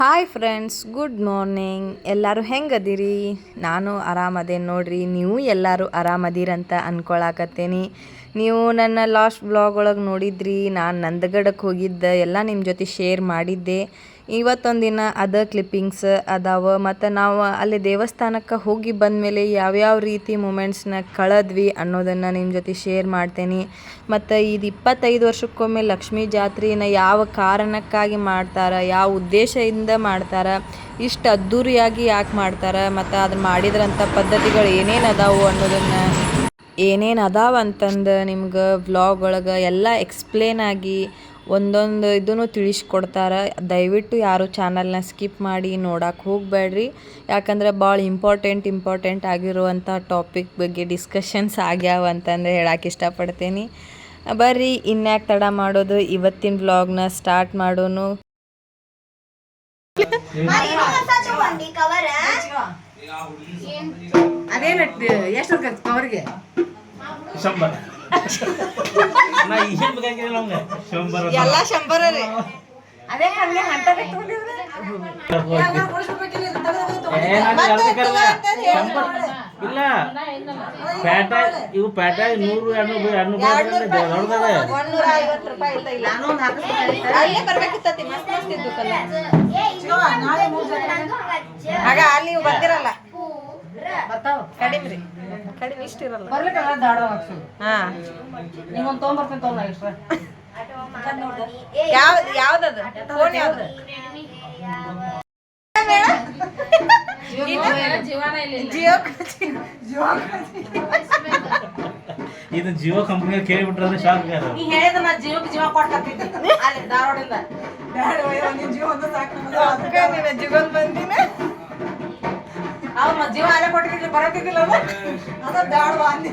Hi friends good morning ಎಲ್ಲರೂ ಹೆಂಗದಿರಿ? ನಾನು ಆರಾಮದೇನು ನೋಡ್ರಿ, ನೀವು ಎಲ್ಲರೂ ಆರಾಮದಿರಂತ ಅಂದ್ಕೊಳಕತ್ತೇನಿ ನೀವು ನನ್ನ ಲಾಸ್ಟ್ ಬ್ಲಾಗ್ ಒಳಗೆ ನೋಡಿದ್ರಿ, ನಾನು ನಂದಗಡಕ್ಕೆ ಹೋಗಿದ್ದೆ, ಎಲ್ಲ ನಿಮ್ಮ ಜೊತೆ ಶೇರ್ ಮಾಡಿದ್ದೆ. ಇವತ್ತೊಂದು ದಿನ ಅದ ಕ್ಲಿಪ್ಪಿಂಗ್ಸ್ ಅದಾವ. ಮತ್ತು ನಾವು ಅಲ್ಲಿ ದೇವಸ್ಥಾನಕ್ಕೆ ಹೋಗಿ ಬಂದಮೇಲೆ ಯಾವ್ಯಾವ ರೀತಿ ಮೂಮೆಂಟ್ಸ್ನ ಕಳೆದ್ವಿ ಅನ್ನೋದನ್ನು ನಿಮ್ಮ ಜೊತೆ ಶೇರ್ ಮಾಡ್ತೇನೆ. ಮತ್ತು ಇದು ಇಪ್ಪತ್ತೈದು ವರ್ಷಕ್ಕೊಮ್ಮೆ ಲಕ್ಷ್ಮೀ ಜಾತ್ರೆನ ಯಾವ ಕಾರಣಕ್ಕಾಗಿ ಮಾಡ್ತಾರೆ, ಯಾವ ಉದ್ದೇಶದಿಂದ ಮಾಡ್ತಾರೆ, ಇಷ್ಟು ಅದ್ಧೂರಿಯಾಗಿ ಯಾಕೆ ಮಾಡ್ತಾರೆ, ಮತ್ತು ಅದನ್ನು ಮಾಡಿದ್ರಂಥ ಪದ್ಧತಿಗಳು ಏನೇನು ಅದಾವು ಅನ್ನೋದನ್ನು ಏನೇನು ಅದಾವ ಅಂತಂದು ನಿಮ್ಗೆ ವ್ಲಾಗ್ ಒಳಗೆ ಎಲ್ಲ ಎಕ್ಸ್ಪ್ಲೇನ್ ಆಗಿ ಒಂದೊಂದು ಇದನ್ನು ತಿಳಿಸ್ಕೊಡ್ತಾರೆ. ದಯವಿಟ್ಟು ಯಾರು ಚಾನಲ್ನ ಸ್ಕಿಪ್ ಮಾಡಿ ನೋಡಕ್ಕೆ ಹೋಗಬೇಡ್ರಿ. ಯಾಕಂದ್ರೆ ಭಾಳ ಇಂಪಾರ್ಟೆಂಟ್ ಇಂಪಾರ್ಟೆಂಟ್ ಆಗಿರುವಂಥ ಟಾಪಿಕ್ ಬಗ್ಗೆ ಡಿಸ್ಕಷನ್ಸ್ ಆಗ್ಯಾವ ಅಂತಂದು ಹೇಳಕ್ಕೆ ಇಷ್ಟಪಡ್ತೀನಿ. ಬರ್ರಿ ಇನ್ಯಾಕೆ ತಡ ಮಾಡೋದು? ಇವತ್ತಿನ ವ್ಲಾಗ್ನ ಸ್ಟಾರ್ಟ್ ಮಾಡೋನು. ಅದೇನ ಎಷ್ಟು ಕವರ್ಗೆ ನಾ ಏನ್ ಬೇಕಾಗಿಲ್ಲ ನಮ್ಗೆ ಶಂಬರ್ ಎಲ್ಲ ಶಂಬರ ರೀ. ಅದೇ ಕರ್ದ? ಶಂಬರ್. ಇಲ್ಲ. ಪ್ಯಾಟ ಇವು ಪ್ಯಾಟ ನೂರು ಎರಡು ಎರಡು ದೊಡ್ಡದವೆ ಅಲ್ಲೇ ಆಗ ಅಲ್ಲಿ ಬರ್ತಿರಲ್ಲ ಕಡಿಮೆ ರೀ ಕಡಿಮೆ ಇಷ್ಟ ಇರಲ್ಲ. ಬರ್ಲಿಕ್ಕಲ್ಲ ದಾಡ ಹಾಕ್ಸು. ಹಾ. ನಿಂಗೊಂದು ತೊಗೊಂಬರ್ತೀನಿ ತೊಗೊಂಡ ಎಕ್ಸ್ಟ್ರಾ ಯಾವ್ದು ಯಾವ್ದದು? ಫೋನ್ ಯಾವ್ದು? ಜಿಯೋ ಇದು ಜಿಯೋ ಕಂಪ್ನಿ ಕೇಳಿಬಿಟ್ರೆ ಶಾಕ್ ನೀ ಹೇಳಿದ ನಾ ಜೀವಕ್ಕೆ ಜೀವ ಕೊಡ್ತಿದ್ದೆ ಅಲ್ಲಿ ಧಾರವಾಡಿಂದ ಜೀವನ್ ಬಂದಿನ. ಅವ್ರು ಜೀವ ಅಲ್ಲ ಕೊಟ್ಟಿದ್ದಿಲ್ಲ ಬರತ್ತಿದ್ದಿಲ್ಲ ಅದ ಬ್ಯಾಡ ಅಂದಿ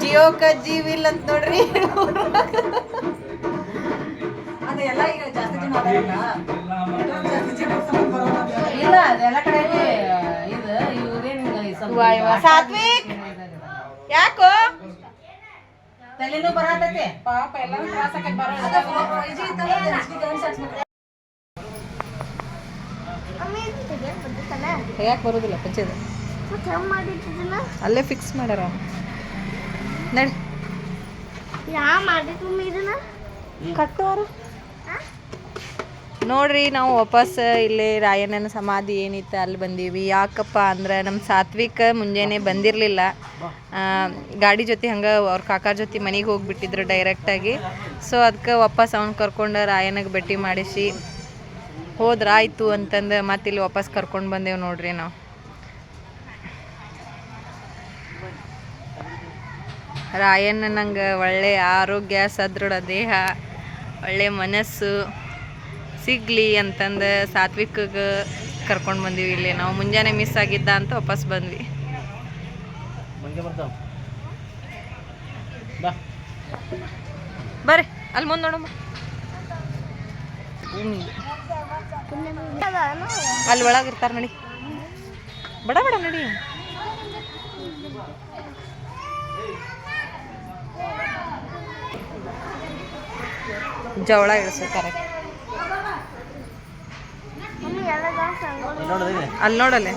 ಜಿಯೋ ಕ ಜೀವಿಲ್ ಅಂತ ನೋಡ್ರಿ ಅದೆಲ್ಲ ಈಗ ಜಾಸ್ತಿ ಜನ ಇಲ್ಲ ಅದೆಲ್ಲ ಕಡೆ ಇದು ಇವ್ರೇನ್. ಸಾತ್ವಿಕ್? ಯಾಕೋ ತಲೆನೂ ಬರತೈತೆ ಪಾಪ ಎಲ್ಲ ತ್ರಾಸ ಯಾಕೆ ಬರೋದಿಲ್ಲ ಪಂಚದ ಅಲ್ಲೇ ಫಿಕ್ಸ್ ಮಾಡ್ಯಾರ ನಡಿ. ಯಾ ಇದನ್ನ ಕಟ್ಟೋರು ನೋಡ್ರಿ ನಾವು ವಾಪಸ್ ಇಲ್ಲಿ ರಾಯಣ್ಣನ ಸಮಾಧಿ ಏನಿತ್ತು ಅಲ್ಲಿ ಬಂದೀವಿ. ಯಾಕಪ್ಪ ಅಂದ್ರೆ ನಮ್ಮ ಸಾತ್ವಿಕ ಮುಂಜಾನೆ ಬಂದಿರಲಿಲ್ಲ. ಗಾಡಿ ಜೊತೆ ಹಂಗೆ ಅವ್ರ ಕಾಕಾರ ಜೊತೆ ಮನೆಗೆ ಹೋಗ್ಬಿಟ್ಟಿದ್ರು ಡೈರೆಕ್ಟಾಗಿ ಸೊ ಅದಕ್ಕೆ ವಾಪಸ್ ಅವ್ನು ಕರ್ಕೊಂಡು ರಾಯಣ್ಣಗೆ ಭೇಟಿ ಮಾಡಿಸಿ. ಹೋದ್ರಾಯ್ತು ಅಂತಂದು ಮತ್ತೆ ಇಲ್ಲಿ ವಾಪಸ್ ಕರ್ಕೊಂಡು ಬಂದೇವು ನೋಡ್ರಿ ನಾವು. ರಾಯಣ್ಣ ನಂಗೆ ಒಳ್ಳೆ ಆರೋಗ್ಯ ಸದೃಢ ದೇಹ ಒಳ್ಳೆ ಮನಸ್ಸು ಸಿಗ್ಲಿ ಅಂತಂದು ಸಾತ್ವಿಕಗೆ ಕರ್ಕೊಂಡು ಬಂದೀವಿ ಇಲ್ಲಿ. ನಾವು ಮುಂಜಾನೆ ಮಿಸ್ ಆಗಿದ್ದ ಅಂತ ವಾಪಸ್ ಬಂದ್ವಿ. ಬರ್ರಿ ಅಲ್ಲಿ ಮುಂದೆ ನೋಡಮ್ಮ. ಅಲ್ಲಿ ಒಳಗೆ ಇರ್ತಾರೆ ನಡಿ. ಬಡ ಬಡ ನಡಿ. ಜವಳ ಇಳಿಸ್ತಾರೆ ಅಲ್ಲಿ ನೋಡಲೆ.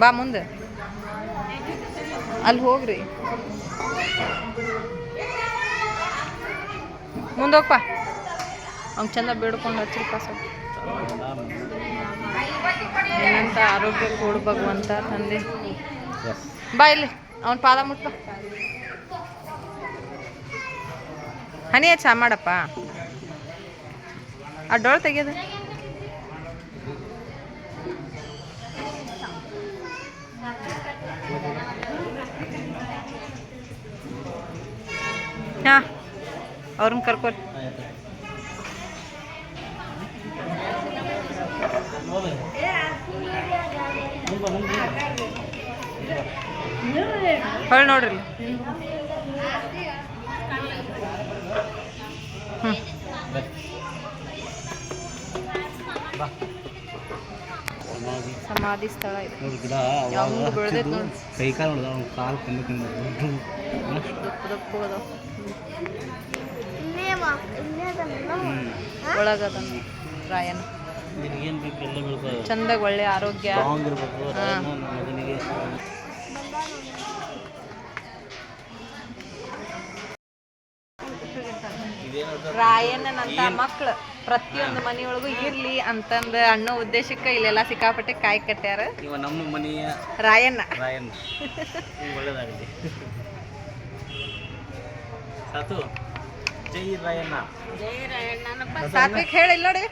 ಬಾ ಮುಂದೆ. ಅಲ್ಲಿ ಹೋಗ್ರಿ. ಮುಂದೆ ಹೋಗ್ಪ. ಅವ್ನು ಚಂದ ಬೇಡ್ಕೊಂಡು ಹಚ್ಚಿರಪ್ಪ ಸ್ವಲ್ಪ. ಏನಂತ ಆರೋಗ್ಯ ಕೊಡು ಭಗವಂತ ತಂದೆ. ಬಾ ಇಲ್ಲಿ, ಅವನ ಪಾದ ಮುಟ್ಟ ಹನಿ ಚಾ ಮಾಡಪ್ಪ. ಆ ಡೋಳ್ ತೆಗಿಯೋದು. ಹಾ, ಅವ್ರನ್ನ ಕರ್ಕೊರಿ ಹೊಳ್ ನೋಡ್ರಿ. ಹ್ಞೂ ಸಮಾಧಿ ಸ್ಥಳ ಇದೆ. ಕೈ ಕಾಲು ನೋಡಿದ ಕಾಲು ಕಂಡು ದಪ್ಪ ದಪ್ಪ ಒಳಗದ ರಾಯನ್. ಚಂದಾಗ ಒಳ್ಳೆ ಆರೋಗ್ಯ. ರಾಯಣ್ಣನಂತ ಮಕ್ಳು ಪ್ರತಿಯೊಂದು ಮನೆಯೊಳಗೂ ಇರ್ಲಿ ಅಂತಂದ ಅಣ್ಣ ಉದ್ದೇಶಕ್ಕೆ ಇಲ್ಲೆಲ್ಲ ಸಿಕ್ಕಾಪಟ್ಟೆ ಕಾಯಿ ಕಟ್ಟ್ಯಾರ. ಇವ ನಮ್ಮ ಮನೆಯ ರಾಯಣ್ಣ. ರಾಯಣ್ಣ. ಒಳ್ಳೇದಾಗಲಿ. ಸಾತು. ಜೈ ರಾಯಣ್ಣ. ಸಾತ್ವಿಕ್ ಹೇಳಿಲ್ಲ ನೋಡಿ.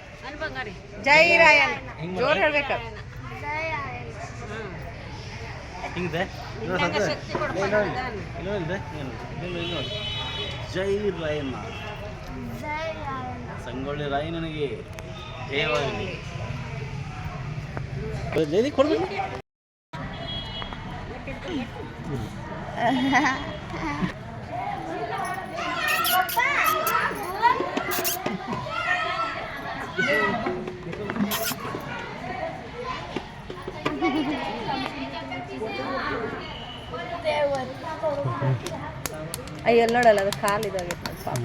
ಜೈ ರಾಯಣ್ಣ. ಜೋರ್ ಹೇಳ್ಬೇಕು. ಹಿಂಗಿದೆ? ಜೈ ರಾಯಣ್ಣ. ಸಂಗೊಳ್ಳಿ ರಾಯ ಜಯವಾಗಲಿ. ಜೈದಿ ಕೊಡ್ಬೇಕು. ಅಯ್ಯ ಎಲ್ಲಿ ನೋಡಲ್ಲ, ಅದು ಕಾಲು ಇದಾಗೈತೆ ನೋಡಿ ಪಾಪ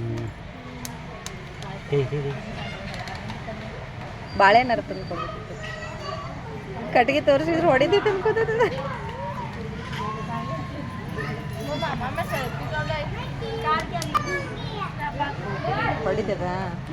ಬಾಳೆಹಣ್ಣಾರ ತಂದು ಕೊಡ್ಬೇಕಿತ್ತು ಕಟ್ಟಿಗೆ ತೋರಿಸಿದ್ರೆ ಹೊಡಿತೈತೆ ಅನ್ಕೋತದ ಹೊಡಿತದ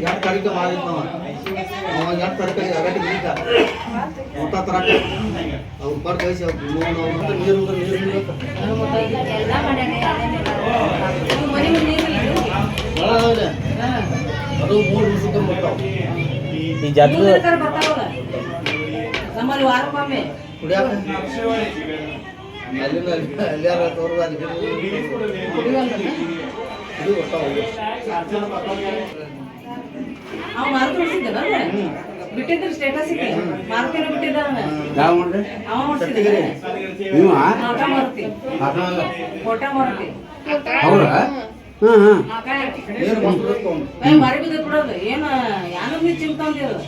ಎರಡು ತಾರೀಕು ಮಾಡಿದ್ನವ ಅವ ಎರಡು ತಾರೀಕು ಅಗಟಿಗೆ ಈಗ ಊಟ ತರಕ ಅವ್ರು ಬರ್ ಕಳಿಸಿ ಅವ್ರು ನೋಡು ಅವ್ರು ಮತ್ತೆ ನೀರು ನೀರು ಅದು ಮೂರು ದಿವಸಕ್ಕೆ ಬರ್ತಾವ ಈ ಜಾತ್ರೆ ನಮ್ಮಲ್ಲಿ ಕುಡಿಯಾಕ ಅಲ್ಲಿಂದ ಅಲ್ಲಿಯಾರ ತೋರ್ದು ಅಲ್ಲಿ ಇದು ಅವ ಬಿಟ್ಟಿದ್ರು ಸ್ಟೇಟಸ್ ಇಕ್ಕೆ ಮಾರುತಿನ ಬಿಟ್ಟಿದ್ದ ಅವ್ನ. ಯಾವ ಮಾಡ್ರಿ ಅವ ನೀವು ಮಾಟ ಮಾರುತಿ. ಕೋಟ ಮಾರುತಿ. ಅವ್ರ ಹಾಂ ಹಾಂ ಏನು ಬಂದ್ಬಿಡುತ್ತೆ ಅವ್ನು? ಏ ಮರಿ ಬಿದ್ದ ಬಿಡೋದು ಏನು ಯಾನದ್ ನೀ ಚಿಂತಂದಿರು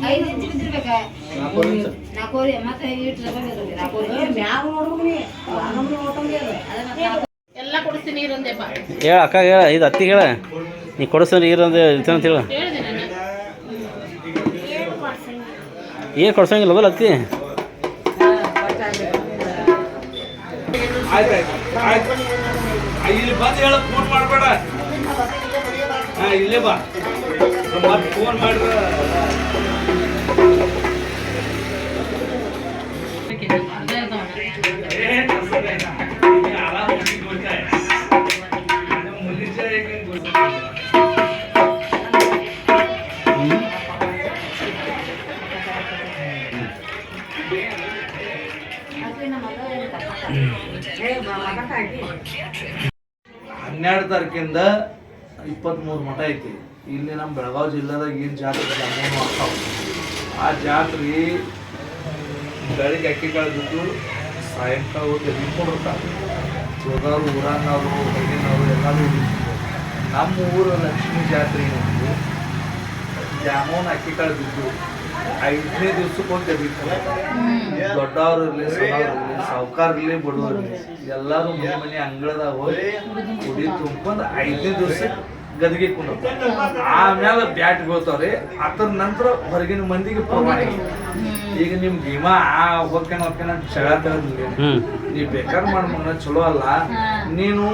ನಾಲ್ಕು ನಿಮಿಷ ಮ್ಯಾಗ ನೋಡ್ಬೇಕು ನೀ. ಆನಂದ ನೋಡ್ತಂದಿರು ಹೇಳ ಅಕ್ಕ ಹೇಳ ಇದು ಅತ್ತಿ ಹೇಳ. ನೀ ಕೊಡಿಸ್ರಿ ಇರಂದು ಅಂತ ಹೇಳ. ಏನು ಕೊಡ್ಸಂಗಿಲ್ಲ ಅದಲ್ಲ ಅತ್ತಿ ಇಲ್ಲಿ ಬಂದು ಹೇಳಕ್ ಫೋನ್ ಮಾಡಬೇಡ. ಹಾ ಇಲ್ಲೇ ಬಾ. ಮತ್ತೆ ಫೋನ್ ಮಾಡಿದ್ರೆ ಹನ್ನೆರಡು ತಾರೀಕಿಂದ ಇಪ್ಪತ್ತ್ಮೂರು ಮಠ ಐತಿ. ಇಲ್ಲಿ ನಮ್ಮ ಬೆಳಗಾವಿ ಜಿಲ್ಲೆದಾಗ ಏನು ಜಾತ್ರೆ ಜಾಮೂನು ಆ ಜಾತ್ರೆ ಬೆಳಗ್ಗೆ ಅಕ್ಕಿ ಕಳೆದಿದ್ದು ಸಾಯಂಕಾಲ ಹೋಗಿ ನಿಂತ್ಕೊಂಡಿರ್ತಾರೆ ಊರಾನವರು ಹೊರಗಿನವರು ಎಲ್ಲರೂ ನಮ್ಮ ಊರ ಲಕ್ಷ್ಮೀ ಜಾತ್ರೆ ಜಾಮೂನ್ ಅಕ್ಕಿ ಕಾಳು ಬಿದ್ದು ಐದನೇ ದಿವ್ಸಕ್ಕೆ ಹೋಗಿ ತೆಗಿತಾರೆ ದೊಡ್ಡವ್ರು ಇರಲಿ ಸಣ್ಣವ್ರು ಇರಲಿ ಸಾವುಕಾರ ಇರಲಿ ಬಡವರು ಇರಲಿ ಎಲ್ಲರೂ ಮನೆ ಮನೆ ಅಂಗಳದಾಗ ಹೋಗಿ ಕುಡಿ ತುಂಬ್ಕೊಂಡು ಐದನೇ ದಿವಸ ಗದಿಗೆ ಕುಂಡಿರ್ತಾರೆ ಆಮೇಲೆ ಬ್ಯಾಟ್ ಬೀಳ್ತಾವ್ರಿ ಅದ್ರ ನಂತರ ಹೊರಗಿನ ಮಂದಿಗೆ ಪ್ರಮಾಣ ಈಗ ನಿಮ್ ಭೀಮಾ ಆ ಹೊಕ್ಕೇನ ಹೊಕ್ಕೇನ ಅಂತ ಜಗಳ ತೆಗೆದಿಲ್ಲ ನೀ ಬೇಕಾರ ಮಾಡ್ ಮುನ್ನ ಚಲೋ ಅಲ್ಲ. ನೀನು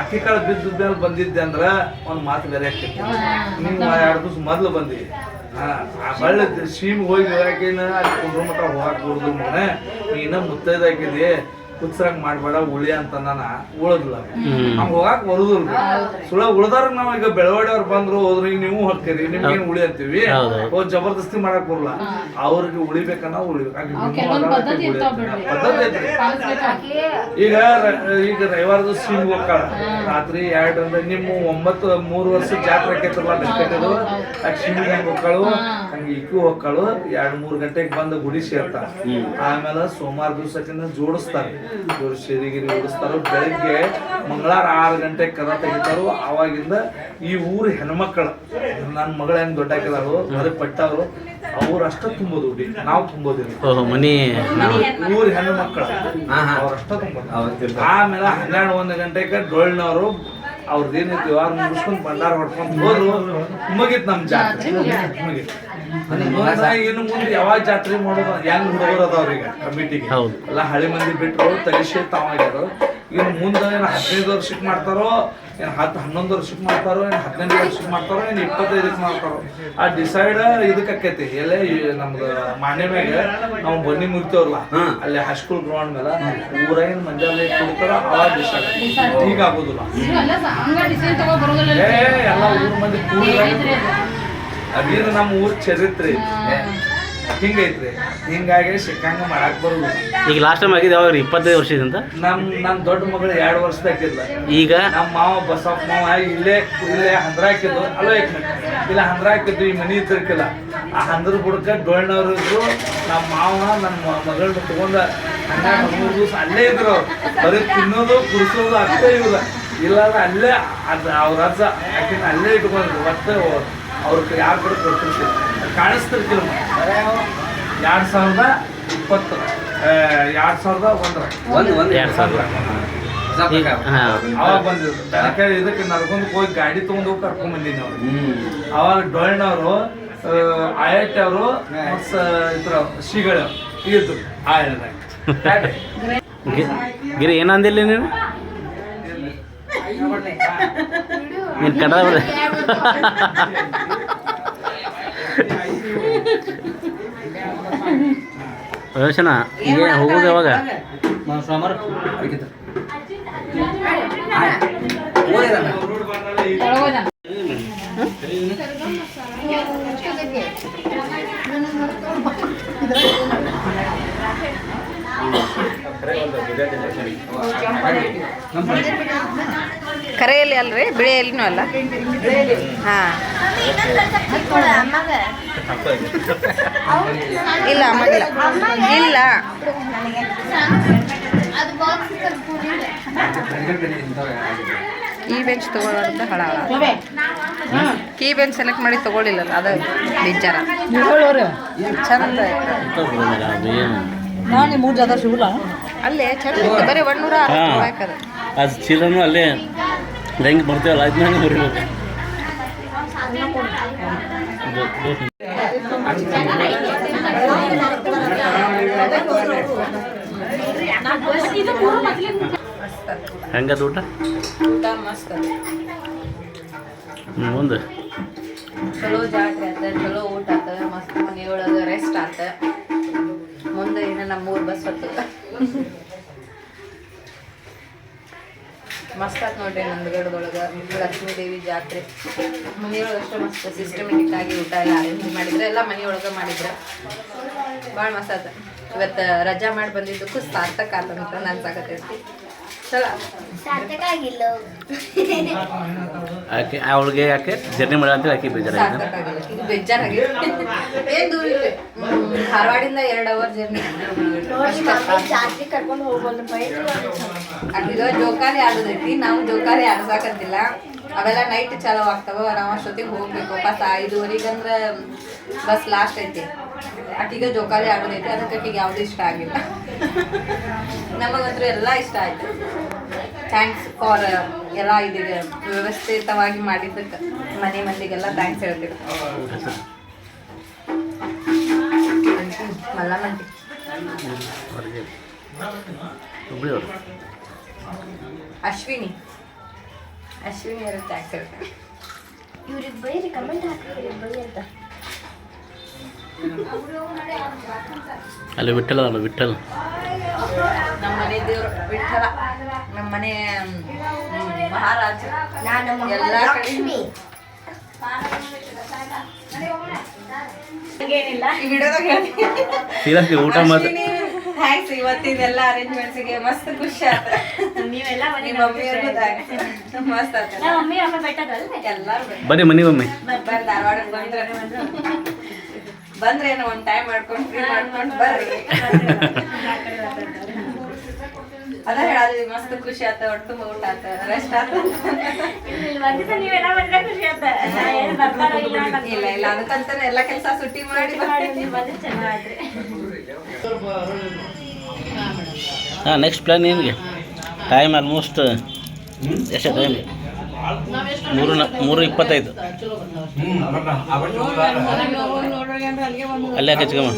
ಅಕ್ಕಿ ಕಾಳು ಬಿದ್ದ ಬಂದಿದ್ದೆ ಅಂದ್ರ ಒಂದ್ ಮಾತು ಬೇರೆ ಆಗ್ತೈತಿ ನೀವು ಎರಡು ದಿವಸ ಮೊದ್ಲು ಬಂದಿ. ಹಾ ಆ ಬಳ್ಳಿ ಸೀಮ್ ಹೋಗಿ ಹಾಕಿನ ಅಲ್ಲಿ ಕುಂಡ್ರ ಮಟ್ಟ ಹೋಗಾಕ್ ಮಗನ. ನೀನ ಮುತ್ತೈದ ಹಾಕಿದಿ ಕುತ್ಸರಂಗ್ ಮಾಡ್ಬೇಡ ಉಳಿ ಅಂತ ನಾನು ಉಳದಿಲ್ಲ ನಮ್ಗೆ ಹೋಗಾಕ್ ಬರುದಿಲ್ಲ ಸುಳ ಉಳ್ದಾರ ನಾವ್ ಈಗ ಬೆಳವಡಿಯವ್ರು ಬಂದ್ರು ಹೋದ್ರು ಈಗ ನೀವು ಹೋಗ್ತೀರಿ ನಿಮ್ಗೇನ್ ಉಳಿ ಅಂತೀವಿ. ಓ ಹೋಗ್ ಜಬರ್ದಸ್ತಿ ಮಾಡಕ್ ಬರಲ್ಲ. ಅವ್ರಿಗೆ ಉಳಿಬೇಕನ್ನ ಉಳಿಬೇಕು. ಪದ್ಧತಿ ಐತ್ರಿ. ಈಗ ರ- ಈಗ ರವಿವಾರದ ಸೀಮ್ ಹೋಗ್ತಾಳ ರಾತ್ರಿ ಎರಡರಿಂದ ನಿಮ್ಮ ಒಂಬತ್ತು ಮೂರು ವರ್ಷ ಜಾತ್ರೆ ಕೆತ್ತಲ್ಲ ಬೆಟ್ಟದು ಆ ಸೀಮಿಗೆ ಹೆಂಗ್ ಹೋಗ್ತಾಳು. ಹಂಗೆ ಇಕ್ಕೂ ಹೋಗ್ತಾಳು. ಎರಡ್ ಮೂರ್ ಗಂಟೆಗೆ ಬಂದು ಗುಡಿ ಸೇರ್ತಾರ ಆಮೇಲೆ ಸೋಮವಾರ ದಿವ್ಸಕ್ಕಿಂತ ಜೋಡಿಸ್ತಾರೆ ಇವ್ರು ಸಿರಿಗಿರಿ ಓಡಿಸ್ತಾರ ಬೆಳಗ್ಗೆ ಮಂಗಳವಾರ ಆರು ಗಂಟೆ ಕದ ತೆಗಿತಾರೋ ಆವಾಗಿಂದ ಈ ಊರು ಹೆಣ್ಮಕ್ಳು. ನನ್ನ ಮಗಳ ಹೆಂಗ್ ದೊಡ್ಡ ಕೆಲವರು ಮರಿ ಪಟ್ಟವರು ಅವ್ರು ಅಷ್ಟ ತುಂಬೋದು ಉಡಿ ನಾವು ತುಂಬೋದಿಲ್ಲ. ಓಹೋ ಮನಿ ಊರ್ ಹೆಣ್ಣು ಮಕ್ಕಳು ಅವ್ರಷ್ಟ ತುಂಬೋದು. ಆಮೇಲೆ ಹನ್ನೆರಡು ಒಂದು ಗಂಟೆಗೆ ಡೊಳ್ನವರು ಅವ್ರದ್ದು ಏನೈತಿ ವ್ಯವಹಾರ ಮುಗಿಸ್ಕೊಂಡ್ ಭಂಡಾರ ಹೊಡ್ಕೊಂಡು ಹೋದ್ರು. ಮುಗಿತ್ ನಮ್ ಜಾತ್ರೆ. ಮುಗಿತ್. ಇನ್ನು ಮುಂದೆ ಯಾವಾಗ ಜಾತ್ರೆ ಮಾಡೋದು ಹೆಂಗ್ ಹುಡುಗರು ಈಗ ಕಮಿಟಿಗೆ. ಹೌದು. ಎಲ್ಲ ಹಳೆ ಮಂದಿ ಬಿಟ್ರು ತಗಿಸಿ ತಾವಾಗ್ಯಾರು ಇನ್ನು ಮುಂದೆ ಏನು ಹದಿನೈದು ವರ್ಷಕ್ಕೆ ಮಾಡ್ತಾರೋ ಏನು ಹತ್ತು ಹನ್ನೊಂದು ವರ್ಷಕ್ಕೆ ಮಾಡ್ತಾರೋ ಏನು ಹದಿನೈದು ವರ್ಷಕ್ಕೆ ಮಾಡ್ತಾರೋ ಏನು ಇಪ್ಪತ್ತೈದಕ್ಕೆ ಮಾಡ್ತಾರೋ ಆ ಡಿಸೈಡ್ ಇದಕ್ಕೆ ಆಕೈತಿ. ಎಲ್ಲೇ ಈ ನಮ್ದು ಮಾನ್ಯ ಮ್ಯಾಗ ನಾವು ಬನ್ನಿ ಮುರಿತೇವಲ್ಲ ಅಲ್ಲಿ ಹೈಸ್ಕೂಲ್ ಗ್ರೌಂಡ್ ಮೇಲೆ ಊರಾಗಿನ ಮಂಜಾಲ ಕುಡಿತಾರ ಅವಾಗ ಡಿಸೈಡ್ ಈಗ ಆಗೋದಿಲ್ಲ. ಏ ಎಲ್ಲ ಊರ್ ಮಂದಿ ಕೂಡಿ ಅದೇನು ನಮ್ಮ ಊರ್ ಚರಿತ್ರೆ ಐತಿ. ಹಿಂಗೈತ್ರಿ. ಹಿಂಗಾಗಿ ಶಿಕ್ಕಂಗ ಮಾಡಕ್ ಬರುದು ಈಗ ಲಾಸ್ಟ್ ಟೈಮ್ ಆಗಿದೆ ಯಾವಾಗ ಇಪ್ಪತ್ತೈದು ವರ್ಷದಿಂದ ನಮ್ ನಮ್ ದೊಡ್ಡ ಮಗಳು ಎರಡು ವರ್ಷದಾಕಿಲ್ಲ ಈಗ? ನಮ್ಮ ಮಾವ ಬಸಪ್ಪ ಮಾವ ಇಲ್ಲೇ ಇಲ್ಲೇ ಹಂದ್ರ ಹಾಕಿದ್ರು ಅಲ್ಲೋ ಏಕ್ ಇಲ್ಲ ಹಂದ್ರ ಹಾಕಿದ್ರು ಈ ಮನಿ ಇದ್ದಿರ್ಕಿಲ್ಲ ಆ ಹಂದ್ರ ಬುಡಕ ಡೊಳ್ಳಿನವ್ರು ಇದ್ರು. ನಮ್ಮ ಮಾವ ನನ್ನ ಮಗಳನ್ನ ತಗೊಂಡ ಹನ್ನೆರಡು ಹದಿಮೂರು ದಿವಸ ಅಲ್ಲೇ ಇದ್ರು ಅವ್ರು. ಬರೀ ತಿನ್ನೋದು ಕುಡಿಸೋದು ಅಷ್ಟೇ ಇವ್ರ. ಇಲ್ಲಾಂದ್ರೆ ಅಲ್ಲೇ ಅದು ಅವ್ರ ಅಜ್ಜ ಆಕಿನ ಅಲ್ಲೇ ಇಟ್ಕೊಂಡ್ರು. ಒಟ್ಟು ಅವ್ರ ಯಾರು ಕೂಡ ಪ್ರಕೃತಿ ಕಾಣಿಸ್ತಿರ್ತಿಲ್ಲ ಎರಡು ಸಾವಿರದ ಇಪ್ಪತ್ತು ಎರಡು ಸಾವಿರದ ಒಂದರ. ಎರಡು ಸಾವಿರ. ಅವಾಗ ಬಂದಿದ್ರು ಇದಕ್ಕೆ ನಡ್ಕೊಂಡು ಹೋಗಿ ಗಾಡಿ ತಗೊಂಡು ಹೋಗಿ ಕರ್ಕೊಂಡ್ ಬಂದಿನಿ ಅವ್ರು. ಅವಾಗ ಡೊಳ್ಳಿನವರು ಆಯಟ್ ಅವರು ಇದ್ರ ಶ್ರೀಗಳು ಇದ್ರು ಗಿ- ಗಿರಿ ಏನಂದಿಲ್ಲ ನೀನು? ನೀನು ಕನ್ನಡ ಯೋಚನ ಈಗ ಹೋಗೋದು ಯಾವಾಗ? ಸೋಮವಾರ ಕರೆಯಲ್ಲಿ ಅಲ್ರಿ ಬಿಳಿಯಲ್ಲಿನೂ ಅಲ್ಲ? ಹಾಂ. ಇಲ್ಲ ಅಮ್ಮಗಿಲ್ಲ ಇಲ್ಲ. ಅದು ಬಾಕ್ಸ್ ಈ ಬೆಂಚ್ ತಗೊಳ್ಳೋದಂತ ಹಳ ಕೀ ಬೆಂಚ್ ಸೆಲೆಕ್ಟ್ ಮಾಡಿ ತಗೊಳ್ಳಿಲ್ಲ ಅದು ಬೇಜಾರ. ಚಂದ ಆಯ್ತು ನಾನು ಮೂರು ಜಾಗ ಸಿಗಲ್ಲ. ಅಲ್ಲೇ ಚಂದ ಬರೀ. ರೂಪಾಯಿ ಅದು ಚೀಲನೂ ಅಲ್ಲೇ ಹೆಂಗೆ ಬರ್ತೇವಲ್ಲ ಅದನ್ನ ಬರಬೇಕು ಹೆಂಗದ ಊಟ. ಒಂದು. ಚಲೋ ಜಾತ್ರೆ ಆತ, ಚಲೋ ಊಟ ಆತ, ಮಸ್ತ್ ಮನೆಯೊಳಗೆ ರೆಸ್ಟ್ ಆತ. ಮುಂದೆ ಇನ್ನು ನಮ್ಮೂರು ಬಸ್ ಹತ್ತದ. ಮಸ್ತ್ ಆತ್ ನೋಡ್ರಿ ನಂದಗಡದೊಳಗೆ ಲಕ್ಷ್ಮೀ ದೇವಿ ಜಾತ್ರೆ. ಮನೆಯೊಳಗೆ ಅಷ್ಟು ಮಸ್ತ್ ಸಿಸ್ಟಮೆಟಿಕ್ ಆಗಿ ಊಟ ಎಲ್ಲ ಅರೇಂಜ್ ಮಾಡಿದ್ರೆ, ಎಲ್ಲ ಮನೆಯೊಳಗೆ ಮಾಡಿದ್ರೆ ಭಾಳ ಮಸ್ತ್ ಆತ. ಇವತ್ತು ರಜಾ ಮಾಡಿ ಬಂದಿದ್ದಕ್ಕೂ ಸಾರ್ಥಕ ಆತಂತ ನಾನು. ಸಾರ್ಥಕ ಆಗಿಲ್ಲ ಆಕೆ ಅವಳಿಗೆ ಯಾಕೆ ಜರ್ನಿ ಮಾಡಿ ಅಂತ ಆಕೆ ಬೇಜಾರಾಗಿದೆ. ಸಾಕಾಗಿಲ್ಲ ಇದು ಬೇಜಾರಾಗಿದೆ. ಏನ್ ದೂರ ಹ್ಮ್, ಧಾರವಾಡಿಂದ ಎರಡು ಅವರ್ ಜರ್ನಿ ಜಾತ್ರೆ ಕರ್ಕೊಂಡು ಹೋಗ್ಬೋದು ಅಲ್ಲಿಗ ಜೋಕಾಲಿ ಆಡೋದೈತಿ. ನಾವು ಜೋಕಾಲಿ ಆಡ್ಸಾಕತ್ತಿಲ್ಲ ಅವೆಲ್ಲ ನೈಟ್ ಚಾಲೂ ಆಗ್ತಾವ ನಾವು ಅಷ್ಟೊತ್ತಿಗೆ ಹೋಗ್ಬೇಕು ಐದುವರೆಗೆ ಅಂದ್ರೆ ಬಸ್ ಲಾಸ್ಟ್ ಐತಿ. ಆಕಿಗೆ ಜೋಕಾಲಿ ಆಡೋದೈತಿ ಅದಕ್ಕೆ ಆಕಿಗೆ ಯಾವ್ದು ಇಷ್ಟ ಆಗಿಲ್ಲ. ನಮಗಂತೂ ಎಲ್ಲ ಇಷ್ಟ ಆಯ್ತು. ಥ್ಯಾಂಕ್ಸ್ ಫಾರ್ ಎಲ್ಲ ಇದಿದೆ. ವ್ಯವಸ್ಥಿತವಾಗಿ ಮಾಡಿದ್ದಕ್ಕೆ ಮನೆ ಮಂದಿಗೆಲ್ಲ ಥ್ಯಾಂಕ್ಸ್ ಹೇಳ್ತೀವಿ. ಮಲ್ಲ ಮಂದಿ ಅಶ್ವಿನಿ. ಅಶ್ವಿನಿ ಅವ್ರಿಗೆ ಟ್ಯಾಕ್ಟರ್ ಇವ್ರಿಗೆ ಬೈರಿ ಕಮೆಂಟ್ ಹಾಕಿ ಬೈ ಅಂತ. ಅಲ್ಲಿ ವಿಠಲ ಅಲ್ಲ ವಿಠಲ್ ನಮ್ಮ ಮನೆ ದೇವ್ರು ವಿಠಲ ನಮ್ಮ ಮನೆ ಮಹಾರಾಜ. ನಾನು ಎಲ್ಲ ಲಕ್ಷ್ಮಿ. ಈ ವಿಡಿಯೋದಾಗ ಹೇಳ್ತೀನಿ ಊಟ ಮಾತ್ರ ಥ್ಯಾಂಕ್ಸ್ ಇವತ್ತಿನೆಲ್ಲ ಅರೇಂಜ್ಮೆಂಟ್ಸಿಗೆ ಮಸ್ತ್ ಖುಷಿ ಆತ ನೀವೆಲ್ಲ ನಿಮ್ಮ ಮಮ್ಮಿಯವ್ರಿಗೂ ಥ್ಯಾಂಕ್ಸ್ ಮಸ್ತ್ ಆತ ಮಮ್ಮಿ ಅಮ್ಮ ಬೆಟ್ಟದಲ್ಲ ಎಲ್ಲರೂ ಬನ್ನಿ. ಮನೆ ಮಮ್ಮಿ ಬರ್ರಿ ಧಾರವಾಡಕ್ಕೆ ಬಂದ್ರೆ. ಬಂದ್ರೆ ಏನೋ ಒಂದು ಟೈಮ್ ಮಾಡ್ಕೊಂಡು ಫ್ರೀ ಮಾಡ್ಕೊಂಡು ಬರ್ರಿ. ಅದ ಹೇಳಿ ಮಸ್ತ್ ಖುಷಿ ಆತ ಒಟ್ಟು ಊಟ ಆತ ರೆಸ್ಟ್ ಆತ ಇಲ್ಲಿ ಬಂದಿದ್ದ ನೀವೆಲ್ಲ ಬಂದ್ರೆ ಖುಷಿ ಆತ ನಾ ಏನ್ ಇಲ್ಲ ಅಂತ ಇಲ್ಲ. ಇಲ್ಲ ಅದಕ್ಕಂತಾನೆ ಎಲ್ಲ ಕೆಲಸ ಸುಟ್ಟಿ ಮಾಡಿ ಬಂದ್ರೆ ಚೆನ್ನಾಗ್ರಿ ಹಾಂ ನೆಕ್ಸ್ಟ್ ಪ್ಲ್ಯಾನ್ ಏನಿಗೆ ಟೈಮ್ ಆಲ್ಮೋಸ್ಟ್ ಎಷ್ಟು ಟೈಮ್ ಮೂರು ನ- ಮೂರು ಇಪ್ಪತ್ತೈದು. ಅಲ್ಲೇ ಹಚ್ಕಮ್ಮ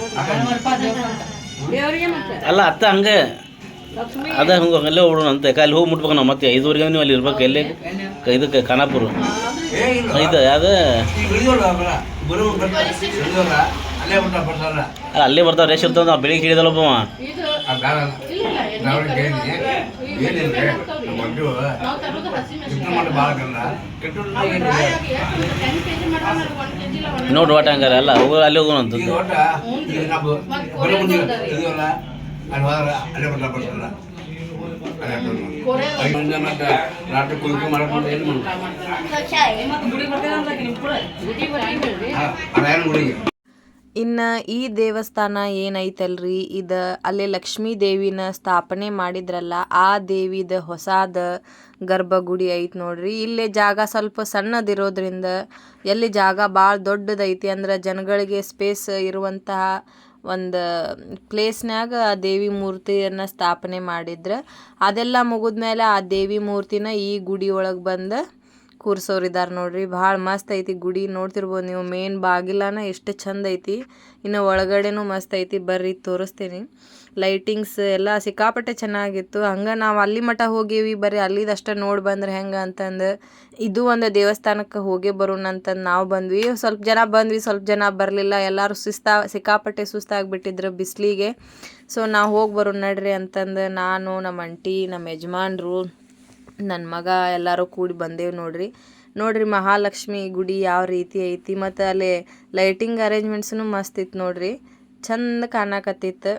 ಅಲ್ಲ ಅತ್ತ ಹಂಗೆ. ಅದ ಹಂಗೆ ಅಲ್ಲೇ ಓಡೋಣ ಅಂತ. ಯಾಕೆ ಅಲ್ಲಿ ಹೋಗಿ ಮುಟ್ಬೇಕು ನಾವು ಮತ್ತೆ. ಐದುವರೆಗೆ ನೀವು ಅಲ್ಲಿ ಇರ್ಬೇಕು. ಎಲ್ಲಿ? ಇದಕ್ಕೆ ಖಾನಾಪುರ. ಇದು ಯಾವ್ದು? ಅಲ್ಲೇ ಬರ್ತಾರ ಅಲ್ಲ ಅಲ್ಲೇ ಬರ್ತಾವ ರೇಷ್ ಇರ್ತಾವ ನಾವು ಬೆಳಿಗ್ಗೆ ಹಿಡಿದಲ್ಲ ಒಬ್ಬ ನೋಡಿ ಒಟ್ಟು ಹಂಗಾರ ಅಲ್ಲ ಹೋಗ ಅಲ್ಲಿ ಹೋಗೋಣ ಅಂತ. ರಾತ್ರಿ ಕುಯ್ಕು ಮಾಡ್ಕೊಂಡು ಏನು ಗುಡಿಗೆ? ಇನ್ನು ಈ ದೇವಸ್ಥಾನ ಏನೈತಲ್ರಿ? ಇದು ಅಲ್ಲೇ ಲಕ್ಷ್ಮೀ ದೇವಿನ ಸ್ಥಾಪನೆ ಮಾಡಿದ್ರಲ್ಲ, ಆ ದೇವಿದ ಹೊಸಾದ ಗರ್ಭಗುಡಿ ಐತಿ ನೋಡ್ರಿ. ಇಲ್ಲೇ ಜಾಗ ಸ್ವಲ್ಪ ಸಣ್ಣದಿರೋದ್ರಿಂದ ಎಲ್ಲಿ ಜಾಗ ಭಾಳ ದೊಡ್ಡದೈತಿ ಅಂದ್ರೆ ಜನಗಳಿಗೆ ಸ್ಪೇಸ್ ಇರುವಂತಹ ಒಂದು ಪ್ಲೇಸ್ನಾಗ ಆ ದೇವಿ ಮೂರ್ತಿಯನ್ನು ಸ್ಥಾಪನೆ ಮಾಡಿದ್ರೆ, ಅದೆಲ್ಲ ಮುಗಿದ್ಮೇಲೆ ಆ ದೇವಿ ಮೂರ್ತಿನ ಈ ಗುಡಿ ಒಳಗೆ ಬಂದು ಕೂರ್ಸೋರಿದ್ದಾರೆ ನೋಡ್ರಿ. ಭಾಳ ಮಸ್ತ್ ಐತಿ ಗುಡಿ ನೋಡ್ತಿರ್ಬೋದು ನೀವು. ಮೇನ್ ಬಾಗಿಲಾನ ಎಷ್ಟು ಚಂದ ಐತಿ. ಇನ್ನು ಒಳಗಡೆನೂ ಮಸ್ತ್ ಐತಿ. ಬರ್ರಿ ತೋರಿಸ್ತೀನಿ. ಲೈಟಿಂಗ್ಸ್ ಎಲ್ಲ ಸಿಕ್ಕಾಪಟ್ಟೆ ಚೆನ್ನಾಗಿತ್ತು. ಹಂಗೆ ನಾವು ಅಲ್ಲಿ ಮಠ ಹೋಗೀವಿ. ಬರೀ ಅಲ್ಲಿದಷ್ಟೇ ನೋಡಿ ಬಂದ್ರೆ ಹೆಂಗೆ ಅಂತಂದು. ಇದು ಒಂದು ದೇವಸ್ಥಾನಕ್ಕೆ ಹೋಗೇ ಬರೋಣ ಅಂತಂದು ನಾವು ಬಂದ್ವಿ. ಸ್ವಲ್ಪ ಜನ ಬಂದ್ವಿ, ಸ್ವಲ್ಪ ಜನ ಬರಲಿಲ್ಲ. ಎಲ್ಲರೂ ಸುಸ್ತಾ, ಸಿಕ್ಕಾಪಟ್ಟೆ ಸುಸ್ತಾಗಿಬಿಟ್ಟಿದ್ರು ಬಿಸಿಲಿಗೆ. ಸೊ ನಾವು ಹೋಗಿ ಬರೋಣ ನಡ್ರಿ ಅಂತಂದು ನಾನು ನಮ್ಮ ಅಂಟಿ ನಮ್ಮ ಯಜಮಾನ್ರು ನನ್ನ ಮಗ ಎಲ್ಲರೂ ಕೂಡಿ ಬಂದೇವು ನೋಡ್ರಿ. ನೋಡ್ರಿ ಮಹಾಲಕ್ಷ್ಮಿ ಗುಡಿ ಯಾವ ರೀತಿ ಐತಿ ಮತ್ತು ಅಲ್ಲಿ ಲೈಟಿಂಗ್ ಅರೇಂಜ್ಮೆಂಟ್ಸ್ನು ಮಸ್ತ್ ಇತ್ತು ನೋಡ್ರಿ. ಚಂದ ಕಾಣಕತ್ತಿತ್ತು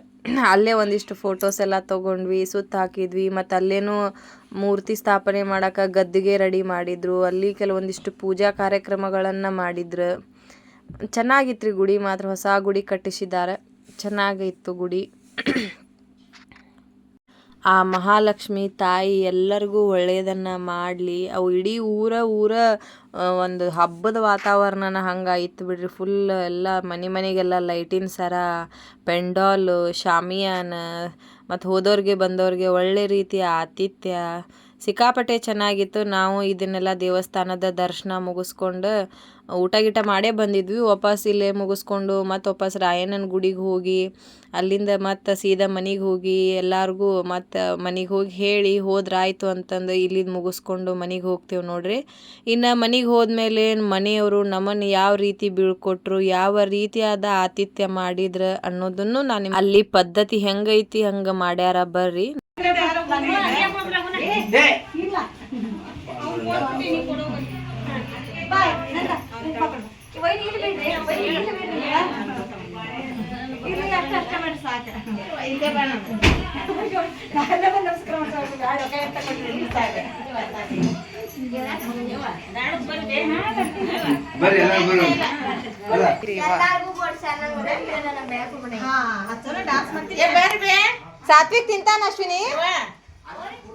ಅಲ್ಲೇ ಒಂದಿಷ್ಟು ಫೋಟೋಸ್ ಎಲ್ಲ ತೊಗೊಂಡ್ವಿ, ಸುತ್ತ ಹಾಕಿದ್ವಿ, ಮತ್ತು ಅಲ್ಲೇನೂ ಮೂರ್ತಿ ಸ್ಥಾಪನೆ ಮಾಡೋಕೆ ಗದ್ದಿಗೆ ರೆಡಿ ಮಾಡಿದ್ರು. ಅಲ್ಲಿ ಕೆಲವೊಂದಿಷ್ಟು ಪೂಜಾ ಕಾರ್ಯಕ್ರಮಗಳನ್ನು ಮಾಡಿದ್ರು. ಚೆನ್ನಾಗಿತ್ತು ರೀ ಗುಡಿ ಮಾತ್ರ, ಹೊಸ ಗುಡಿ ಕಟ್ಟಿಸಿದ್ದಾರೆ ಚೆನ್ನಾಗಿತ್ತು ಗುಡಿ. ಆ ಮಹಾಲಕ್ಷ್ಮಿ ತಾಯಿ ಎಲ್ಲರಿಗೂ ಒಳ್ಳೆಯದನ್ನು ಮಾಡಲಿ. ಅವು ಇಡೀ ಊರ ಊರ ಒಂದು ಹಬ್ಬದ ವಾತಾವರಣನ ಹಂಗೆ ಇತ್ತು ಬಿಡ್ರಿ. ಫುಲ್ ಎಲ್ಲ ಮನೆ ಮನೆಗೆಲ್ಲ ಲೈಟಿನ ಸರ, ಪೆಂಡಾಲು, ಶಾಮಿಯಾನ, ಮತ್ತು ಹೋದವ್ರಿಗೆ ಬಂದವ್ರಿಗೆ ಒಳ್ಳೆ ರೀತಿಯ ಆತಿಥ್ಯ ಸಿಕ್ಕಾಪಟ್ಟೆ ಚೆನ್ನಾಗಿತ್ತು. ನಾವು ಇದನ್ನೆಲ್ಲ ದೇವಸ್ಥಾನದ ದರ್ಶನ ಮುಗಿಸ್ಕೊಂಡು ಊಟ ಗೀಟ ಮಾಡೇ ಬಂದಿದ್ವಿ. ವಾಪಸ್ ಇಲ್ಲೇ ಮುಗಿಸ್ಕೊಂಡು ಮತ್ತು ವಾಪಸ್ ರಾಯಣ್ಣನ ಗುಡಿಗೆ ಹೋಗಿ, ಅಲ್ಲಿಂದ ಮತ್ತು ಸೀದಾ ಮನೆಗೆ ಹೋಗಿ ಎಲ್ಲರಿಗೂ ಮತ್ತು ಮನೆಗೆ ಹೋಗಿ ಹೇಳಿ ಹೋದ್ರಾಯ್ತು ಅಂತಂದು ಇಲ್ಲಿಂದ ಮುಗಿಸ್ಕೊಂಡು ಮನೆಗೆ ಹೋಗ್ತೇವೆ ನೋಡ್ರಿ. ಇನ್ನು ಮನೆಗೆ ಹೋದ್ಮೇಲೆ ಮನೆಯವರು ನಮ್ಮನ್ನು ಯಾವ ರೀತಿ ಬೀಳ್ಕೊಟ್ರು, ಯಾವ ರೀತಿಯಾದ ಆತಿಥ್ಯ ಮಾಡಿದ್ರ ಅನ್ನೋದನ್ನು ನಾನು ಅಲ್ಲಿ ಪದ್ಧತಿ ಹೆಂಗೈತಿ ಹಂಗೆ ಮಾಡ್ಯಾರ ಬರ್ರಿ. ಬರ್ರಿ ಎಲ್ಲ ಬರ್ರಿ ಎಲ್ಲಾರ್ಗೂ ಕೊಡ್ಸಾರ ನನ್ನ ಬೇಕು ಬಿಡಿ ಸಾತ್ವಿಕ್ ತಿಂತಾನ ಅಶ್ವಿನಿ?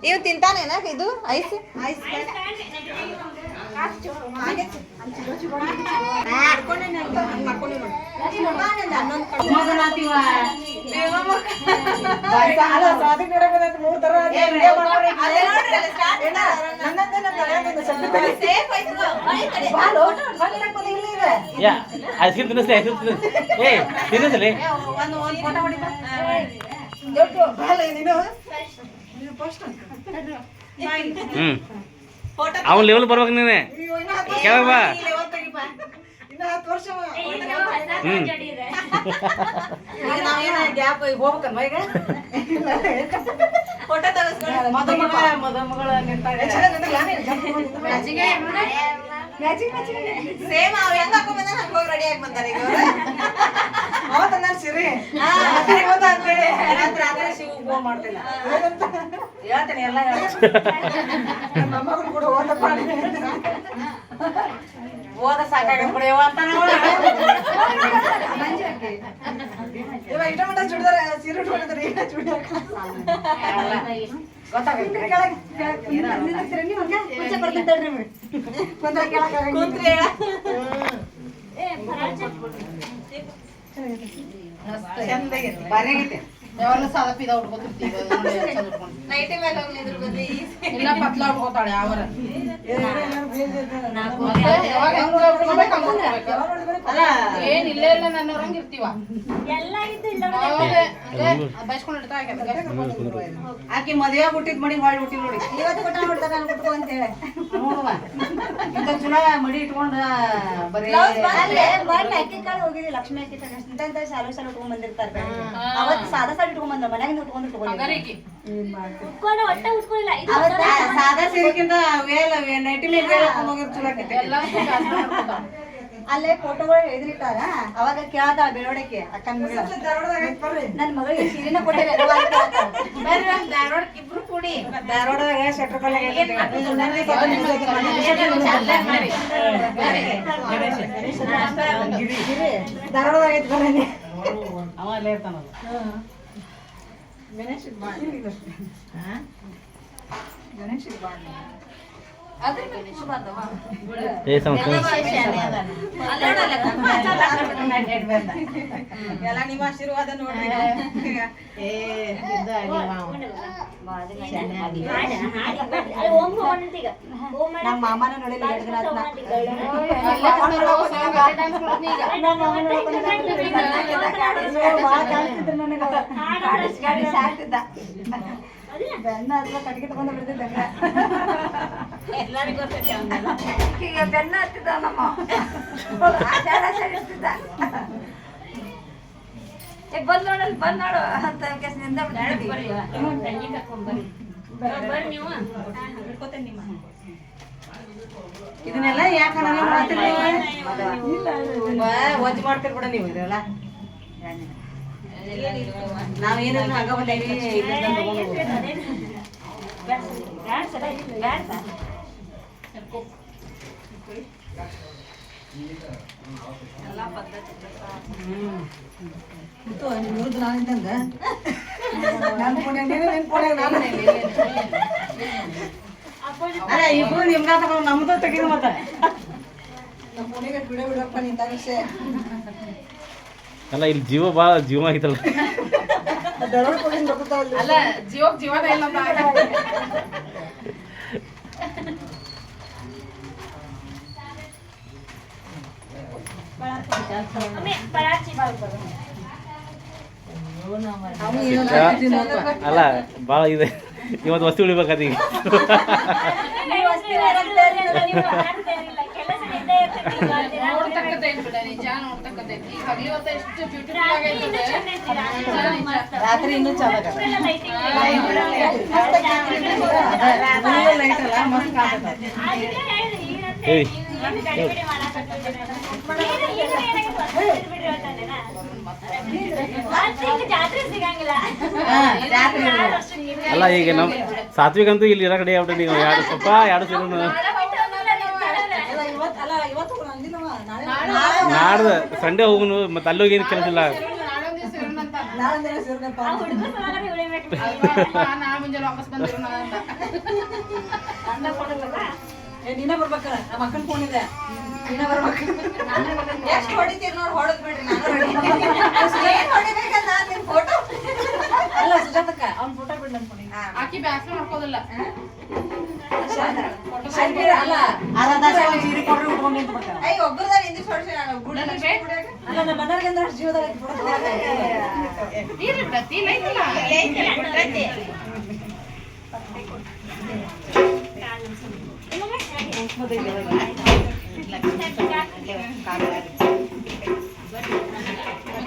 ಇವ್. ತಿಂತಾನೇನ ಇದು? ಐಸ್? ಐಸ್ ಐಸ್ ಕ್ರೀಮ್ ತಿನ್ನಿಸ್ಲಿ ಐಸ್ ಕ್ರೀಮ್ ತಿನ್ನಿಸ್ಲಿ. ಏ ತಿನ್ನಿಸ್ಲಿ ಅವ್ನ ಲೆವೆಲ್ ಬರ್ಬೇಕು ನೀನೆ. ಕೆಳಗೆ ಬಾ. ಹ್ಞೂ ಗ್ಯಾಪ್ ಹೋಗ್ಬೇಕಲ್ವ ಈಗ? ಫೋಟೋ ಮದುಮಗಳ ಮದುಮಗಳ? ಸೇಮ್ ಅವ್ ಹೆಂಗ್ ಹಾಕೊಂಡ್ ಬಂದಾನ ಹಂಗ ಹೋಗಿ ರೆಡಿ ಆಗಿ ಬಂದಾರ ಈಗ ಅವತ್ತ ಸಿರಿ ಅಂತೇಳಿ ರಾತ್ರಿ ರಾತ್ರಿ ಶಿವ ಫೋನ್ ಮಾಡ್ತಿಲ್ಲ ಹೇಳ್ತೀನಿ ಎಲ್ಲ ಮೊಮ್ಮಗಳು ಕೂಡ ಓದಪ್ಪ ಓದ ಸಾಕಾಗದ್ ಬಿಡಿ ಅಂತ ಇವ ಇಟ ಮಟ ಚೂಡಿದಾರ ಸೀರೆ ಉಟ್ಕೊಂಡಿದ್ದಾರೆ ಈಗ ಚೂಡಿ ಹಾಕ ಗೊತ್ತಾಗೈತೆ. ಕೆಳಗೆ ಕುಂತ್ರಿ ಹೇಳ. ಚಂದಾಗೈತೆ ಭಾರಿ ಉಟ್ಕೊತಿರ್ತೀವಿ. ನೈಟಿ ಮೇಲೆ ಬದ್ಲಿ ಇಲ್ಲ ಪತ್ಲಾ ಉಟ್ಕೋತಾಳೆ ಏನ್ ಇಲ್ಲೇ ಇಲ್ಲ ಇರ್ತೀವ ಆಕೆ ಆಕಿ ಮದ್ವೆ ಹುಟ್ಟಿದ್ ಮಡಿ ಮಾಡಿ ಹುಟ್ಟಿ ನೋಡಿ. ಇವತ್ತು ಕೊಟ್ಟ ನೋಡ್ತಾರೆ ನಾನು ಕೊಟ್ಟು ಅಂತ ಹೇಳಿ. ನೋಡುವ ಚುನಾವ ಮಡಿ ಇಟ್ಕೊಂಡ ಬರೀ ಮೊನ್ನೆ ಅಕ್ಕಿ ಕಾಳು ಹೋಗಿದ್ವಿ. ಲಕ್ಷ್ಮಿ ಅಕ್ಕಿ ಸಾಲು ಸಾಲು ಬಂದಿರ್ತಾರ ಬಂದಿರ್ತಾರೆ ಅವತ್ತು ಸಾದಾ ಸಾಲು ಇಟ್ಕೊಂಡ್ ಬಂದ ಮನ್ಯಾಗ ಉಟ್ಕೊಂಡ್ ಇಟ್ಕೊಂಡು ಹಂಗಾರಿಕಿ ಉಟ್ಕೊಂಡು ಒಟ್ಟ ಉಟ್ಕೊಳ್ಳಿಲ್ಲ ಇದು ಅವತ್ತ ಸಾದಾ ಸೀರೆಗಿಂತ ವೇಲ್ ನೈಟಿ ಮೇಲೆ ವೇಲ್ ಹಾಕೊಂಡ್ ಹೋಗಿರ್ ಚಲೋ ಆಕೈತಿ ಅಲ್ಲೇ ಫೋಟೋಗಳು ಎದುರಿಟ್ಟಾರ ಅವಾಗ ಕೇಳ್ತಾಳ ಬೆಳವಡಿಕೆ ಅಕ್ಕನ ಮಗಳ ನನ್ ಮಗಳಿಗೆ ಸೀರೆನ ಕೊಟ್ಟಿಲ್ಲ ಇಬ್ರು ಕೂಡಿ. ಧಾರವಾಡದಾಗ ಶೆಟ್ರ್ ಕಲ್ಲ ಧಾರವಾಡದಾಗ ಐತಿ ಬರ್ರಿ. ಅವ ಅಲ್ಲೇ ಇರ್ತಾನಲ್ಲ. गणेश गणेश ಏ ಸಂಸ್ಥೆ ಎಲ್ಲ ನಿಮ್ಮ ಆಶೀರ್ವಾದ ನೋಡ್ರಿ. ಏ ನಮ್ಮ ಮಾಮನ ಸಾಕ್ತಿದ್ದ ಬೆನ್ನ ಅಥವಾ ಕಟ್ಗೆ ತಗೊಂಡು ಬಿಡ್ತಿದ್ದ. ಈಗ ಬೆನ್ನ ಹತ್ತಿದ ನಮ್ಮ ಆಚಾರ ಸರಿಸ್ತಿದ್ದ ಏ ಬಂದ್ ನೋಡಲ್ ಬಂದ್ ನೋಡು ಅಂತ. ಬರ್ರಿ ನೀವು ಇದನ್ನೆಲ್ಲ ಯಾಕೆ ನನಗೆ ಮಾಡ್ತೀರಿ ವಜ್ ಮಾಡ್ತೀರಿ ಕೂಡ ನೀವು ಇದೆಲ್ಲ ನಾವೇನಿಲ್ಲ ಹಂಗ ಬಂದೇವಿ ಅಲ್ಲ ಇಬ್ಬರು ನಿಮ್ಗ ತಗೊಂಡು ನಮ್ದು ತೆಗೀರಿ ಮತ್ತ ನಮ್ಮ ಪುಣ್ಯಗೆ ಬಿಡ ಬಿಡಪ್ಪ ನಿಂತ ವಿಷಯ ಅಲ್ಲ ಇಲ್ಲಿ ಜೀವ ಭಾಳ ಜೀವ ಆಗಿತ್ತಲ್ಲ. ಜೀವ ಅಲ್ಲ? ಜೀವನ ಇಲ್ಲ ಅಂತ ಆಗ. ಒಮ್ಮೆ ಪರಾಚಿ ಮಾಡ್ಬೋದು. ಅಲ್ಲ ಭಾಳ ಇದೆ. ಇವತ್ತು ವಸ್ತು ಉಳಿಬೇಕಾದ ಈಗ ರಾತ್ರಿ ಇನ್ನೂ ಅಲ್ಲ. ಈಗ ನಮ್ ಏನಾಗಿದೆ ಅಂತೂ ಇಲ್ಲಿ ಇರೋ ಕಡೆ ಯಾವ್ದು ನೀವು ಎರಡು ಸ್ವಲ್ಪ ಎರಡು ಸೀರೆ ಇವತ್ತು ಅಲ್ಲ ಇವತ್ತು ನಂದಿನವ ನಾಳೆ ನಾಡ್ದು ಸಂಡೇ ಹೋಗುನು ಮತ್ತೆ ಅಲ್ಲಿ ಹೋಗಿ ಏನು ಕೆಲಸ ಇಲ್ಲ ಮುಂಜಾನೆ ವಾಪಸ್ ಬಂದಿರೋಣ ನೀನ ಬರ್ಬೇಕಲ್ಲ ನಮ್ಮ ಅಕ್ಕನ ಫೋನ್ ಇದೆ ನೀನ ಬರ್ಬೇಕು ಎಷ್ಟು ಹೊಡಿತೀರಿ ನೋಡಿ ಹೊಡೆದ್ ಬಿಡ್ರಿ ನಾನು ಏನ್ ಹೊಡಿಬೇಕಂತ ನಾನ್ ಫೋಟೋ ಅಲ್ಲ ಸುಜಾತಕ್ಕ ಅವ್ನ ಫೋಟೋ ಬಿಡ್ ನನ್ನ ಫೋನಿಗೆ ಆಕಿ ಬ್ಯಾಸ್ರ ಮಾಡ್ಕೋದಿಲ್ಲ ಅಲ್ಲ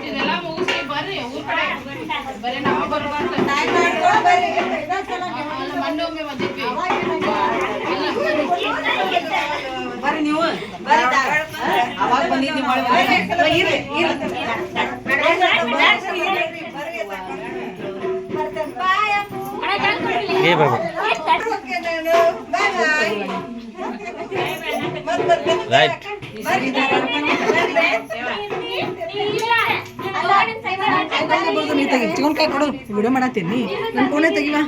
ಇದೆಲ್ಲ ಮುಗಿಸಿ ಬರ್ರಿ ಊರ್ ಕಡೆ ಬರೀ ನಾವ ಬರ್ಬಾರ್ದು ಅಲ್ಲ, ಮೊನ್ನೆ ಒಮ್ಮೆ ಬಂದಿದ್ವಿ ಬರ್ರಿ ನೀವು ಅವಾಗ ಬಂದಿದ್ದು ಮಾಡಿ ಇರ್ಲಿ ಇರ್ಲಿ ಏ ಬಾಬು ರೈಟ್ ಚಿಕನ್ಕಾಯಿ ಕೊಡು ವಿಡಿಯೋ ಮಾಡತ್ತೀನಿ ಫೋನೇ ತೆಗಿವಾ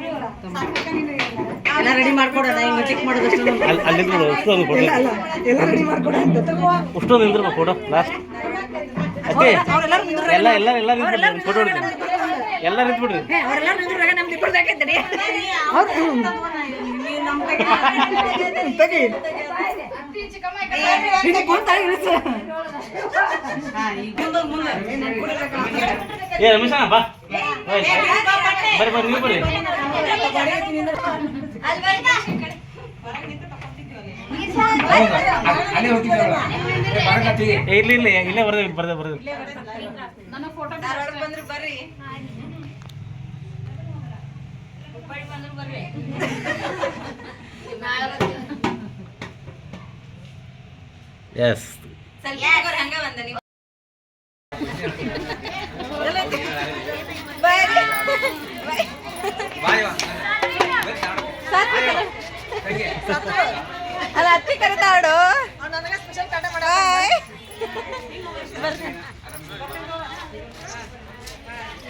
ಎಲ್ಲ ರೆಡಿ ಮಾಡ್ಕೊಡೋಣ ಹಿಂಗೆ ಚೆಕ್ ಮಾಡೋದಷ್ಟು ಅಲ್ಲಿ ಅಲ್ಲಿ ನಿಂತ್ಬಿಡು, ಅಷ್ಟು ಅಲ್ಲ ಎಲ್ಲ ರೆಡಿ ಎಲ್ಲ ಎಲ್ಲ ಎಲ್ಲ ಫೋಟೋ ಎಲ್ಲ ತೆಗಿ ಏ ರಮೇಶ ಬಾ ಓಯ್. ಬರ್ರಿ ಬರ್ರಿ ನೀವು ಬರ್ರಿ ಏ, ಇಲ್ಲ ಇಲ್ಲಿ ಇಲ್ಲೇ ಬರ್ದೇ ಬರ್ದೇ ಬರ್ದೆ ನನ್ನ ಫೋಟೋ ಎಸ್ ಅಲ್ಲ ಅತ್ತಿ ಕರೆತಾಡು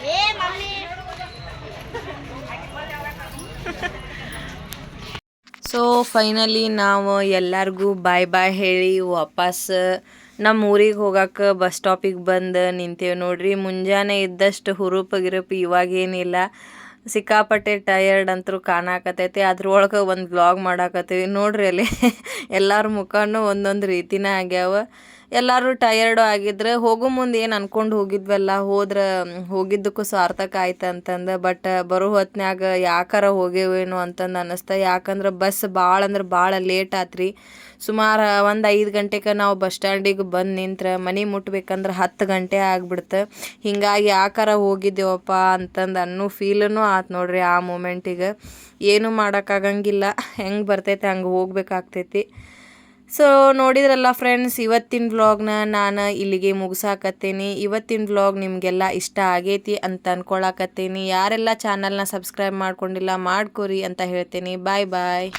ಏ ಮಮ್ಮಿ. ಸೊ ಫೈನಲಿ ನಾವು ಎಲ್ಲರಿಗೂ ಬಾಯ್ ಬಾಯ್ ಹೇಳಿ ವಾಪಸ್ ನಮ್ಮ ಊರಿಗೆ ಹೋಗಕ್ಕೆ ಬಸ್ ಸ್ಟಾಪಿಗೆ ಬಂದು ನಿಂತೇವೆ ನೋಡ್ರಿ. ಮುಂಜಾನೆ ಇದ್ದಷ್ಟು ಹುರುಪು ಗಿರುಪು ಇವಾಗೇನಿಲ್ಲ ಸಿಕ್ಕಾಪಟ್ಟೆ ಟಯರ್ಡ್ ಅಂತೂ ಕಾಣಾಕತೈತಿ ಅದ್ರೊಳಗೆ ಒಂದು ಬ್ಲಾಗ್ ಮಾಡಾಕತ್ತೀವಿ. ನೋಡ್ರಿ ಅಲ್ಲಿ ಎಲ್ಲರ ಮುಖನೂ ಒಂದೊಂದು ರೀತಿನೇ ಆಗ್ಯಾವ. ಎಲ್ಲರೂ ಟಯರ್ಡು ಆಗಿದ್ರೆ ಹೋಗೋ ಮುಂದೆ ಏನು ಅನ್ಕೊಂಡು ಹೋಗಿದ್ವಲ್ಲ, ಹೋದ್ರೆ, ಹೋಗಿದ್ದಕ್ಕೂ ಸಾರ್ಥಕ ಆಯ್ತು ಅಂತಂದು ಬಟ್ ಬರೋ ಹೊತ್ನ್ಯಾಗ ಯಾಕಾರ ಹೋಗೇವೇನೋ ಅಂತಂದು ಅನ್ನಿಸ್ತ ಯಾಕಂದ್ರೆ ಬಸ್ ಭಾಳ ಅಂದ್ರೆ ಭಾಳ ಲೇಟ್ ಆತ್ರಿ. ಸುಮಾರು ಒಂದು ಐದು ಗಂಟೆಗೆ ನಾವು ಬಸ್ ಸ್ಟ್ಯಾಂಡಿಗೆ ಬಂದು ನಿಂತ್ರೆ ಮನೆ ಮುಟ್ಬೇಕಂದ್ರೆ ಹತ್ತು ಗಂಟೆ ಆಗ್ಬಿಡ್ತು. ಹಿಂಗಾಗಿ ಯಾಕಾರ ಹೋಗಿದ್ದೇವಪ್ಪ ಅಂತಂದು ಅನ್ನೋ ಫೀಲೂ ಆತು ನೋಡ್ರಿ ಆ ಮೂಮೆಂಟಿಗೆ ಏನೂ ಮಾಡೋಕ್ಕಾಗಂಗಿಲ್ಲ ಹೆಂಗೆ ಬರ್ತೈತೆ ಹಂಗೆ ಹೋಗ್ಬೇಕಾಗ್ತೈತಿ. ಸೊ ನೋಡಿದ್ರಲ್ಲ ಫ್ರೆಂಡ್ಸ್ ಇವತ್ತಿನ ವ್ಲಾಗ್ನ ನಾನು ಇಲ್ಲಿಗೆ ಮುಗಿಸಾಕತ್ತೇನಿ. ಇವತ್ತಿನ ವ್ಲಾಗ್ ನಿಮಗೆಲ್ಲ ಇಷ್ಟ ಆಗೈತಿ ಅಂತ ಅಂದ್ಕೊಳಕತ್ತೀನಿ ಯಾರೆಲ್ಲ ಚಾನಲ್ನ ಸಬ್ಸ್ಕ್ರೈಬ್ ಮಾಡ್ಕೊಂಡಿಲ್ಲ ಮಾಡ್ಕೊರಿ ಅಂತ ಹೇಳ್ತೀನಿ. ಬಾಯ್ ಬಾಯ್